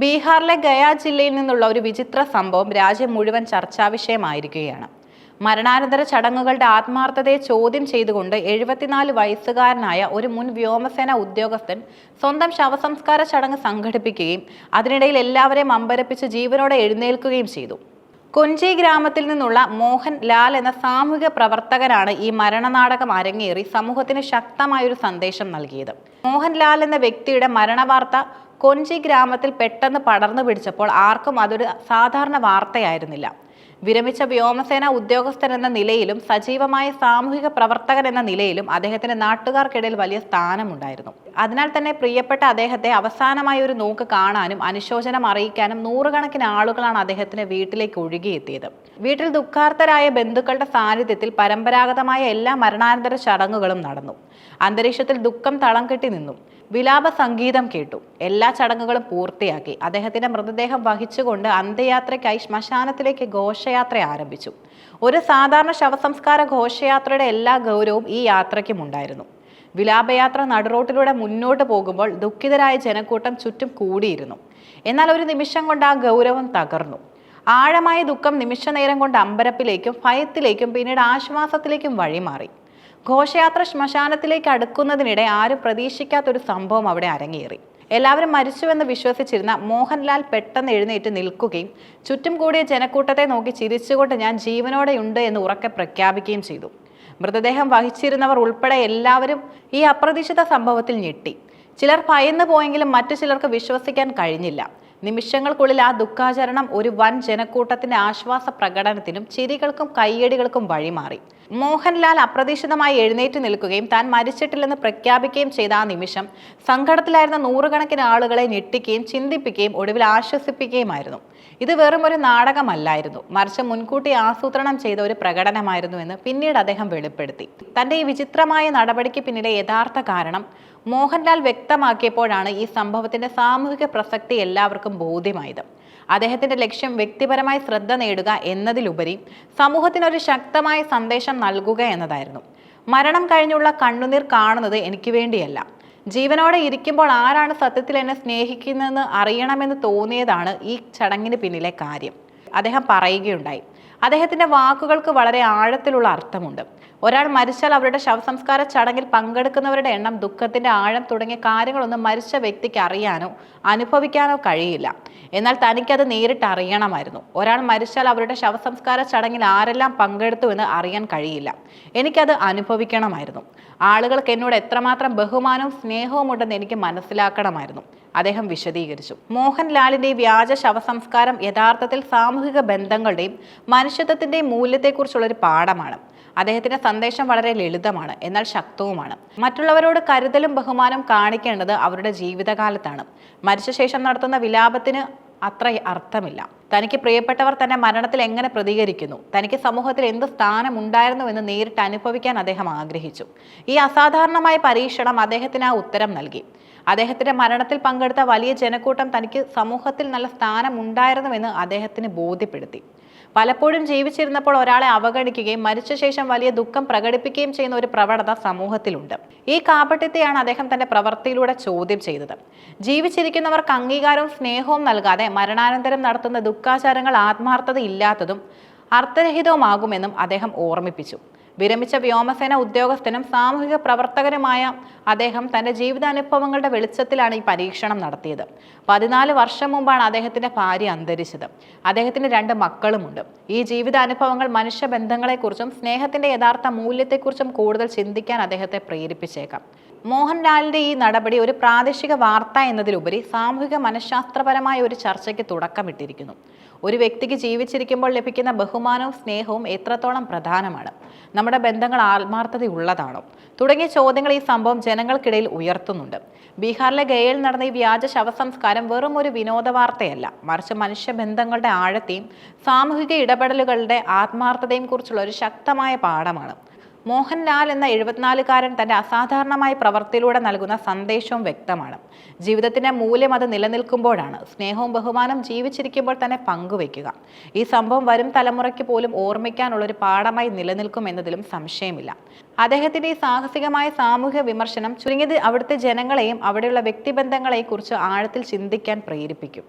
ബീഹാറിലെ ഗയ ജില്ലയിൽ നിന്നുള്ള ഒരു വിചിത്ര സംഭവം രാജ്യം മുഴുവൻ ചർച്ചാ വിഷയമായിരിക്കുകയാണ്. മരണാനന്തര ചടങ്ങുകളുടെ ആത്മാർത്ഥതയെ ചോദ്യം ചെയ്തുകൊണ്ട് എഴുപത്തിനാല് വയസ്സുകാരനായ ഒരു മുൻ വ്യോമസേന ഉദ്യോഗസ്ഥൻ സ്വന്തം ശവസംസ്കാര ചടങ്ങ് സംഘടിപ്പിക്കുകയും അതിനിടയിൽ എല്ലാവരെയും അമ്പരപ്പിച്ച് ജീവനോടെ എഴുന്നേൽക്കുകയും ചെയ്തു. കൊഞ്ചി ഗ്രാമത്തിൽ നിന്നുള്ള മോഹൻ ലാൽ എന്ന സാമൂഹിക പ്രവർത്തകനാണ് ഈ മരണനാടകം അരങ്ങേറി സമൂഹത്തിന് ശക്തമായൊരു സന്ദേശം നൽകിയത്. മോഹൻലാൽ എന്ന വ്യക്തിയുടെ മരണവാർത്ത കൊഞ്ചി ഗ്രാമത്തിൽ പെട്ടെന്ന് പടർന്നു പിടിച്ചപ്പോൾ ആർക്കും അതൊരു സാധാരണ വാർത്തയായിരുന്നില്ല. വിരമിച്ച വ്യോമസേന ഉദ്യോഗസ്ഥൻ എന്ന നിലയിലും സജീവമായ സാമൂഹിക പ്രവർത്തകൻ എന്ന നിലയിലും അദ്ദേഹത്തിന് നാട്ടുകാർക്കിടയിൽ വലിയ സ്ഥാനമുണ്ടായിരുന്നു. അതിനാൽ തന്നെ പ്രിയപ്പെട്ട അദ്ദേഹത്തെ അവസാനമായി ഒരു നോക്ക് കാണാനും അനുശോചനം അറിയിക്കാനും നൂറുകണക്കിന് ആളുകളാണ് അദ്ദേഹത്തിന് വീട്ടിലേക്ക് ഒഴുകിയെത്തിയത്. വീട്ടിൽ ദുഃഖാർത്തരായ ബന്ധുക്കളുടെ സാന്നിധ്യത്തിൽ പരമ്പരാഗതമായ എല്ലാ മരണാനന്തര ചടങ്ങുകളും നടന്നു. അന്തരീക്ഷത്തിൽ ദുഃഖം തളം കെട്ടി നിന്നു. വിലാപ സംഗീതം കേട്ടു. എല്ലാ ചടങ്ങുകളും പൂർത്തിയാക്കി. അദ്ദേഹത്തിന്റെ മൃതദേഹം വഹിച്ചുകൊണ്ട് അന്ത്യയാത്രയ്ക്കായി ശ്മശാനത്തിലേക്ക് ഘോഷയാത്ര ആരംഭിച്ചു. ഒരു സാധാരണ ശവസംസ്കാര ഘോഷയാത്രയുടെ എല്ലാ ഗൗരവവും ഈ യാത്രയ്ക്കും ഉണ്ടായിരുന്നു. വിലാപയാത്ര നടുറോട്ടിലൂടെ മുന്നോട്ട് പോകുമ്പോൾ ദുഃഖിതരായ ജനക്കൂട്ടം ചുറ്റും കൂടിയിരുന്നു. എന്നാൽ ഒരു നിമിഷം കൊണ്ട് ആ ഗൗരവം തകർന്നു. ആഴമായ ദുഃഖം നിമിഷ നേരം കൊണ്ട് അമ്പരപ്പിലേക്കും ഭയത്തിലേക്കും പിന്നീട് ആശ്വാസത്തിലേക്കും വഴിമാറി. ഘോഷയാത്ര ശ്മശാനത്തിലേക്ക് അടുക്കുന്നതിനിടെ ആരും പ്രതീക്ഷിക്കാത്തൊരു സംഭവം അവിടെ അരങ്ങേറി. എല്ലാവരും മരിച്ചുവെന്ന് വിശ്വസിച്ചിരുന്ന മോഹൻലാൽ പെട്ടെന്ന് എഴുന്നേറ്റ് നിൽക്കുകയും ചുറ്റും കൂടിയ ജനക്കൂട്ടത്തെ നോക്കി ചിരിച്ചുകൊണ്ട് ഞാൻ ജീവനോടെയുണ്ട് എന്ന് ഉറക്കെ പ്രഖ്യാപിക്കുകയും ചെയ്തു. മൃതദേഹം വഹിച്ചിരുന്നവർ ഉൾപ്പെടെ എല്ലാവരും ഈ അപ്രതീക്ഷിത സംഭവത്തിൽ ഞെട്ടി. ചിലർ ഭയന്നു പോയെങ്കിലും മറ്റു ചിലർക്ക് വിശ്വസിക്കാൻ കഴിഞ്ഞില്ല. നിമിഷങ്ങൾക്കുള്ളിൽ ആ ദുഃഖാചരണം ഒരു വൻ ജനക്കൂട്ടത്തിന്റെ ആശ്വാസ പ്രകടനത്തിനും ചിരികൾക്കും കയ്യടികൾക്കും വഴിമാറി. മോഹൻലാൽ അപ്രതീക്ഷിതമായി എഴുന്നേറ്റ് നിൽക്കുകയും താൻ മരിച്ചിട്ടില്ലെന്ന് പ്രഖ്യാപിക്കുകയും ചെയ്ത ആ നിമിഷം സങ്കടത്തിലായിരുന്ന നൂറുകണക്കിന് ആളുകളെ ഞെട്ടിക്കുകയും ചിന്തിപ്പിക്കുകയും ഒടുവിൽ ആശ്വസിപ്പിക്കുകയുമായിരുന്നു. ഇത് വെറും ഒരു നാടകമല്ലായിരുന്നു. മറിച്ച് മുൻകൂട്ടി ആസൂത്രണം ചെയ്ത ഒരു പ്രകടനമായിരുന്നു എന്ന് പിന്നീട് അദ്ദേഹം വെളിപ്പെടുത്തി. തന്റെ ഈ വിചിത്രമായ നടപടിക്ക് പിന്നിലെ യഥാർത്ഥ കാരണം മോഹൻലാൽ വ്യക്തമാക്കിയപ്പോഴാണ് ഈ സംഭവത്തിന്റെ സാമൂഹിക പ്രസക്തി എല്ലാവർക്കും ബോധ്യമായത്. അദ്ദേഹത്തിന്റെ ലക്ഷ്യം വ്യക്തിപരമായി ശ്രദ്ധ നേടുക എന്നതിലുപരി സമൂഹത്തിനൊരു ശക്തമായ സന്ദേശം നൽകുക എന്നതായിരുന്നു. മരണം കഴിഞ്ഞുള്ള കണ്ണുനീർ കാണുന്നത് എനിക്ക് വേണ്ടിയല്ല. ജീവനോടെ ഇരിക്കുമ്പോൾ ആരാണ് സത്യത്തിൽ എന്നെ സ്നേഹിക്കുന്നതെന്ന് അറിയണമെന്ന് തോന്നിയതാണ് ഈ ചടങ്ങിന് പിന്നിലെ കാര്യം. അദ്ദേഹം പറയുകയുണ്ടായി. അദ്ദേഹത്തിന്റെ വാക്കുകൾക്ക് വളരെ ആഴത്തിലുള്ള അർത്ഥമുണ്ട്. ഒരാൾ മരിച്ചാൽ അവരുടെ ശവസംസ്കാര ചടങ്ങിൽ പങ്കെടുക്കുന്നവരുടെ എണ്ണം ദുഃഖത്തിന്റെ ആഴം തുടങ്ങിയ കാര്യങ്ങളൊന്നും മരിച്ച വ്യക്തിക്ക് അറിയാനോ അനുഭവിക്കാനോ കഴിയില്ല. എന്നാൽ തനിക്കത് നേരിട്ട് അറിയണമായിരുന്നു. ഒരാൾ മരിച്ചാൽ അവരുടെ ശവസംസ്കാര ചടങ്ങിൽ ആരെല്ലാം പങ്കെടുത്തു എന്ന് അറിയാൻ കഴിയില്ല. എനിക്കത് അനുഭവിക്കണമായിരുന്നു. ആളുകൾക്ക് എന്നോട് എത്രമാത്രം ബഹുമാനവും സ്നേഹവും ഉണ്ടെന്ന് എനിക്ക് മനസ്സിലാക്കണമായിരുന്നു. അദ്ദേഹം വിശദീകരിച്ചു. മോഹൻലാലിന്റെ വ്യാജ ശവസംസ്കാരം യഥാർത്ഥത്തിൽ സാമൂഹിക ബന്ധങ്ങളുടെയും മനുഷ്യത്വത്തിന്റെയും മൂല്യത്തെക്കുറിച്ചുള്ള ഒരു പാഠമാണ്. അദ്ദേഹത്തിന്റെ സന്ദേശം വളരെ ലളിതമാണ് എന്നാൽ ശക്തവുമാണ്. മറ്റുള്ളവരോട് കരുതലും ബഹുമാനം കാണിക്കേണ്ടത് അവരുടെ ജീവിതകാലത്താണ്. മരിച്ച ശേഷം നടത്തുന്ന വിലാപത്തിന് അത്ര അർത്ഥമില്ല. തനിക്ക് പ്രിയപ്പെട്ടവർ തന്നെ മരണത്തിൽ എങ്ങനെ പ്രതികരിക്കുന്നു? തനിക്ക് സമൂഹത്തിൽ എന്ത് സ്ഥാനമുണ്ടായിരുന്നു എന്ന് നേരിട്ട് അനുഭവിക്കാൻ അദ്ദേഹം ആഗ്രഹിച്ചു. ഈ അസാധാരണമായ പരീക്ഷണം അദ്ദേഹത്തിന് ആ ഉത്തരം നൽകി. അദ്ദേഹത്തിന്റെ മരണത്തിൽ പങ്കെടുത്ത വലിയ ജനക്കൂട്ടം തനിക്ക് സമൂഹത്തിൽ നല്ല സ്ഥാനമുണ്ടായിരുന്നുവെന്ന് അദ്ദേഹത്തിന് ബോധ്യപ്പെടുത്തി. പലപ്പോഴും ജീവിച്ചിരുന്നപ്പോൾ ഒരാളെ അവഗണിക്കുകയും മരിച്ച ശേഷം വലിയ ദുഃഖം പ്രകടിപ്പിക്കുകയും ചെയ്യുന്ന ഒരു പ്രവണത സമൂഹത്തിലുണ്ട്. ഈ കാപട്യത്തെയാണ് അദ്ദേഹം തന്റെ പ്രവൃത്തിയിലൂടെ ചോദ്യം ചെയ്തത്. ജീവിച്ചിരിക്കുന്നവർക്ക് അംഗീകാരവും സ്നേഹവും നൽകാതെ മരണാനന്തരം നടത്തുന്ന ദുഃഖാചാരങ്ങൾ ആത്മാർത്ഥത ഇല്ലാത്തതും അർത്ഥരഹിതവുമാകുമെന്നും അദ്ദേഹം ഓർമ്മിപ്പിച്ചു. വിരമിച്ച വ്യോമസേന ഉദ്യോഗസ്ഥനും സാമൂഹിക പ്രവർത്തകനുമായ അദ്ദേഹം തന്റെ ജീവിതാനുഭവങ്ങളുടെ വെളിച്ചത്തിലാണ് ഈ പരീക്ഷണം നടത്തിയത്. പതിനാല് വർഷം മുമ്പാണ് അദ്ദേഹത്തിന്റെ ഭാര്യ അന്തരിച്ചത്. അദ്ദേഹത്തിന് രണ്ട് മക്കളുമുണ്ട്. ഈ ജീവിതാനുഭവങ്ങൾ മനുഷ്യബന്ധങ്ങളെക്കുറിച്ചും സ്നേഹത്തിന്റെ യഥാർത്ഥ മൂല്യത്തെക്കുറിച്ചും കൂടുതൽ ചിന്തിക്കാൻ അദ്ദേഹത്തെ പ്രേരിപ്പിച്ചേക്കാം. മോഹൻലാലിന്റെ ഈ നടപടി ഒരു പ്രാദേശിക വാർത്ത എന്നതിലുപരി സാമൂഹിക മനഃശാസ്ത്രപരമായ ഒരു ചർച്ചയ്ക്ക് തുടക്കമിട്ടിരിക്കുന്നു. ഒരു വ്യക്തിക്ക് ജീവിച്ചിരിക്കുമ്പോൾ ലഭിക്കുന്ന ബഹുമാനവും സ്നേഹവും എത്രത്തോളം പ്രധാനമാണ്? നമ്മുടെ ബന്ധങ്ങൾ ആത്മാർത്ഥതയുള്ളതാണോ? തുടങ്ങിയ ചോദ്യങ്ങൾ ഈ സംഭവം ജനങ്ങൾക്കിടയിൽ ഉയർത്തുന്നുണ്ട്. ബീഹാറിലെ ഗയയിൽ നടന്ന ഈ വ്യാജ ശവസംസ്കാരം വെറും ഒരു വിനോദ വാർത്തയല്ല. മറിച്ച് മനുഷ്യബന്ധങ്ങളുടെ ആഴത്തെയും സാമൂഹിക ഇടപെടലുകളുടെ ആത്മാർത്ഥതയും കുറിച്ചുള്ള ഒരു ശക്തമായ പാഠമാണ്. മോഹൻലാൽ എന്ന എഴുപത്തിനാലുകാരൻ തന്റെ അസാധാരണമായ പ്രവൃത്തിയിലൂടെ നൽകുന്ന സന്ദേശവും വ്യക്തമാണ്. ജീവിതത്തിന്റെ മൂല്യം അത് നിലനിൽക്കുമ്പോഴാണ് സ്നേഹവും ബഹുമാനം ജീവിച്ചിരിക്കുമ്പോൾ തന്നെ പങ്കുവെക്കുക ഈ സംഭവം വരും തലമുറയ്ക്ക് പോലും ഓർമ്മിക്കാനുള്ള ഒരു പാഠമായി നിലനിൽക്കും എന്നതിലും സംശയമില്ല. അദ്ദേഹത്തിന്റെ ഈ സാഹസികമായ സാമൂഹ്യ വിമർശനം ചുരുങ്ങിയത് അവിടുത്തെ ജനങ്ങളെയും അവിടെയുള്ള വ്യക്തിബന്ധങ്ങളെയും കുറിച്ച് ആഴത്തിൽ ചിന്തിക്കാൻ പ്രേരിപ്പിക്കും.